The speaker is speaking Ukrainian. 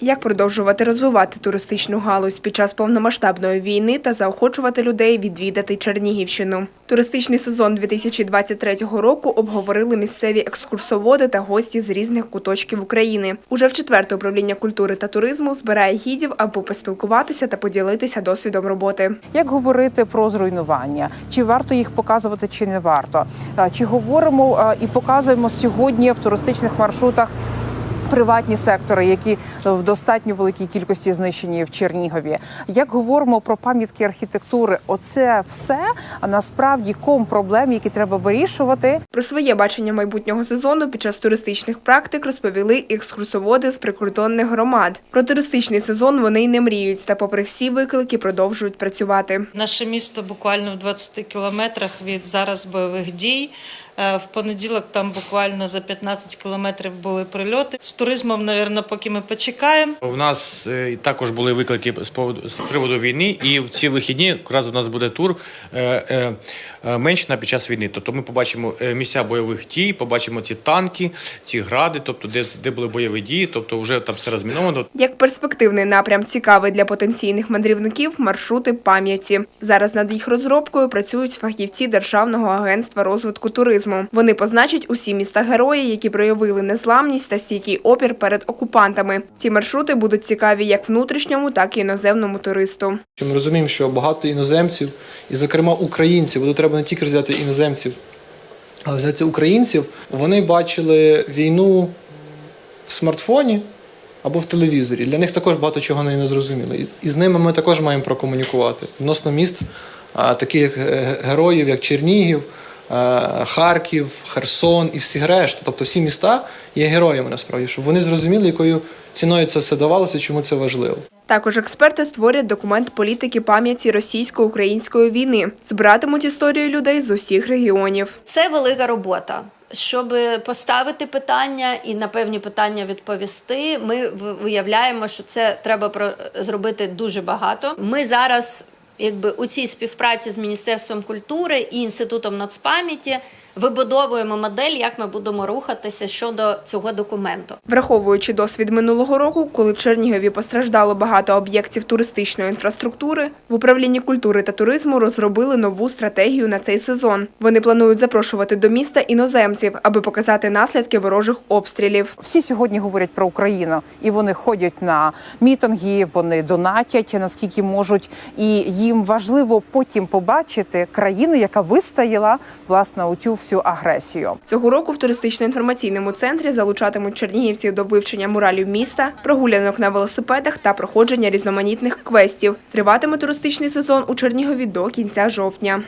Як продовжувати розвивати туристичну галузь під час повномасштабної війни та заохочувати людей відвідати Чернігівщину? Туристичний сезон 2023 року обговорили місцеві екскурсоводи та гості з різних куточків України. Уже в четверте управління культури та туризму збирає гідів, аби поспілкуватися та поділитися досвідом роботи. Як говорити про зруйнування? Чи варто їх показувати, чи не варто? Чи говоримо і показуємо сьогодні в туристичних маршрутах? Приватні сектори, які в достатньо великій кількості знищені в Чернігові, як говоримо про пам'ятки архітектури, оце все а насправді ком проблем, які треба вирішувати. Про своє бачення майбутнього сезону під час туристичних практик розповіли екскурсоводи з прикордонних громад. Про туристичний сезон вони й не мріють, та попри всі виклики продовжують працювати. Наше місто буквально в 20 кілометрах від зараз бойових дій. Е, В понеділок там буквально за 15 кілометрів були прильоти. З туризмом, мабуть, поки ми почекаємо. У нас е, також були виклики з з приводу війни, і в ці вихідні якраз у нас буде тур е, Менщина під час війни. Тобто ми побачимо місця бойових дій, побачимо ці танки, ці гради, тобто де, де були бойові дії, тобто вже там все розміновано. Як перспективний напрям цікавий для потенційних мандрівників маршрути пам'яті. Зараз над їх розробкою працюють фахівці Державного агентства розвитку туризму. Вони позначать усі міста герої, які проявили незламність та стійкий опір перед окупантами. Ці маршрути будуть цікаві як внутрішньому, так і іноземному туристу. Ми розуміємо, що багато іноземців, і, зокрема, українців, бо треба не тільки взяти іноземців, але взяти українців. Вони бачили війну в смартфоні або в телевізорі. Для них також багато чого не зрозуміло. І- з ними ми також маємо прокомунікувати. Відносно міст, таких героїв, як Чернігів, Харків, Херсон і всі решта. Тобто всі міста є героями насправді, щоб вони зрозуміли, якою ціною це все давалося, чому це важливо. Також експерти створять документ політики пам'яті російсько-української війни. Збиратимуть історію людей з усіх регіонів. Це велика робота. Щоб поставити питання і на певні питання відповісти, ми в- виявляємо, що це треба про зробити дуже багато. Ми зараз, якби у цій співпраці з Міністерством культури і інститутом нацпам'яті вибудовуємо модель, як ми будемо рухатися щодо цього документу. Враховуючи досвід минулого року, коли в Чернігові постраждало багато об'єктів туристичної інфраструктури, в управлінні культури та туризму розробили нову стратегію на цей сезон. Вони планують запрошувати до міста іноземців, аби показати наслідки ворожих обстрілів. Всі сьогодні говорять про Україну, і вони ходять на мітинги, вони донатять наскільки можуть, і їм важливо потім побачити країну, яка вистояла власне у цю всю агресію. Цього року в туристично-інформаційному центрі залучатимуть чернігівців до вивчення муралів міста, прогулянок на велосипедах та проходження різноманітних квестів. Триватиме туристичний сезон у Чернігові до кінця жовтня.